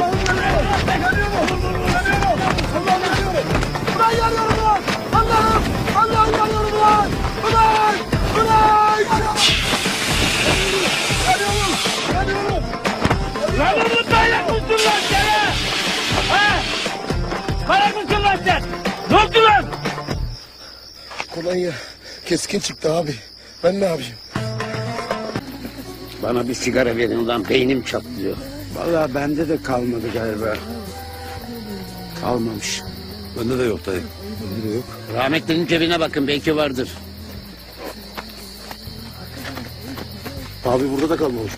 Allah'ım yanıyorum. Yanıyorum. Yanıyorum. Allah'ım yanıyorum. Ulan yanıyorum ulan. Allah'ım. Allah'ım yanıyorum ulan. Ulan. Ulan. Yanıyorum. Yanıyorum. Lan Umut manyak mısın lan sen ha? Manyak mısın lan sen? Ne oldu lan? Kolonya keskin çıktı abi. Ben ne yapayım? Bana bir sigara verin lan beynim çatlıyor. Vallahi bende de kalmadı galiba. Kalmamış. Bende de yok dayı. Rahmetlinin cebine bakın belki vardır. Abi burada da kalmamış.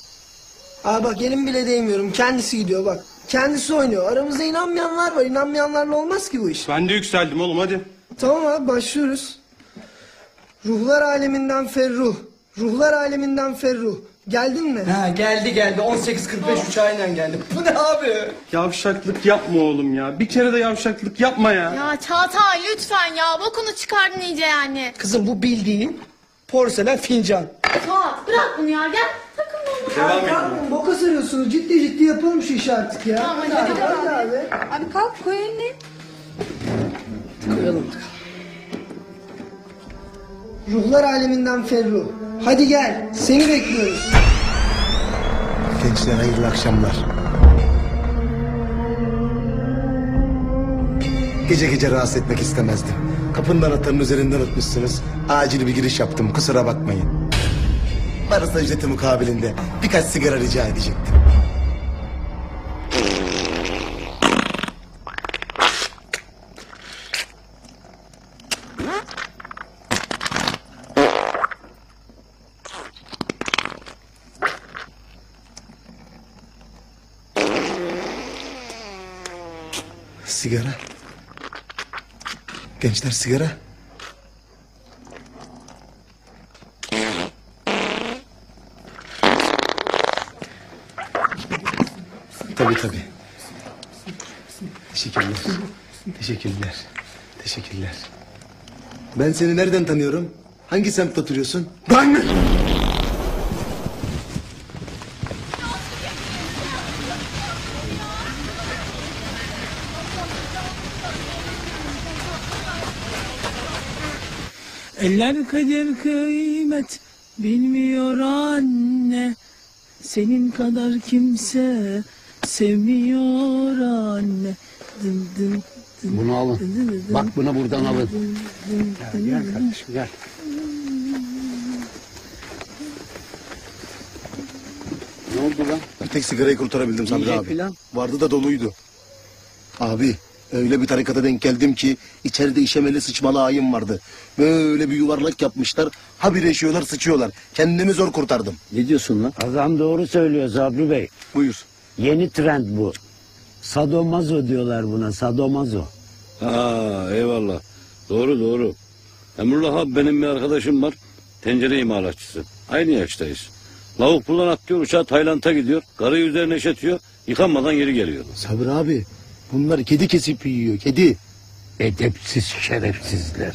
Aa bak elim bile değmiyorum. Kendisi gidiyor bak. Kendisi oynuyor. Aramızda inanmayanlar var. İnanmayanlarla olmaz ki bu iş. Ben de yükseldim oğlum hadi. Tamam abi başlıyoruz. Ruhlar aleminden Ferruh. Ruhlar aleminden Ferruh. Geldin mi? Ha geldi geldi. 18.45 uçağıyla geldi. Bu ne abi? Yavşaklık yapma oğlum ya. Bir kere de yavşaklık yapma ya. Ya Çağatay lütfen ya bokunu çıkardın iyice yani. Kızım bu bildiğin porselen fincan. Çağat bırak bunu ya gel takılma ona. Devam edin. Boka sarıyorsunuz. Ciddi ciddi yapalım şu işi artık ya. Tamam, hadi, abi, hadi. hadi abi. Abi kalk koy elini. Koyalım. Ruhlar aleminden Ferruh. Hadi gel. Seni bekliyoruz. Gençler hayırlı akşamlar. Gece gece rahatsız etmek istemezdim. Kapının anahtarının üzerinden atmışsınız. Acil bir giriş yaptım kusura bakmayın. Varsa ücreti mukabilinde birkaç sigara rica edecektim. Sigara. Gençler sigara. Tabii tabii. Teşekkürler. Teşekkürler. Teşekkürler. Ben seni nereden tanıyorum? Hangi semtte oturuyorsun? Ben mi? Eller kader kıymet bilmiyor anne. Senin kadar kimse sevmiyor anne. Dın dın dın. Bunu alın. dın dın dın. Bak bunu buradan alın. Dın dın dın Gel dın. kardeşim gel. Ne oldu lan? Bir tek sigarayı kurtarabildim Sabri Yiyecek abi. filan? Vardı da doluydu. Abi öyle bir tarikata denk geldim ki içeride işemeli sıçmalı ayım vardı. Böyle bir yuvarlak yapmışlar. Habire işiyorlar sıçıyorlar. Kendimi zor kurtardım. Ne diyorsun lan? Adam doğru söylüyor Sabri Bey. Buyur. Yeni trend bu. Sadomazo diyorlar buna sadomazo. Ha eyvallah. Doğru doğru. Emrullah abi benim bir arkadaşım var. Tencere imalatçısı. Aynı yaştayız. Lavuk pullan atlıyor uçağa Tayland'a gidiyor. Karıyı üzerine eşetiyor. Yıkanmadan geri geliyor. Sabri abi bunlar kedi kesip yiyor kedi. Edepsiz şerefsizler.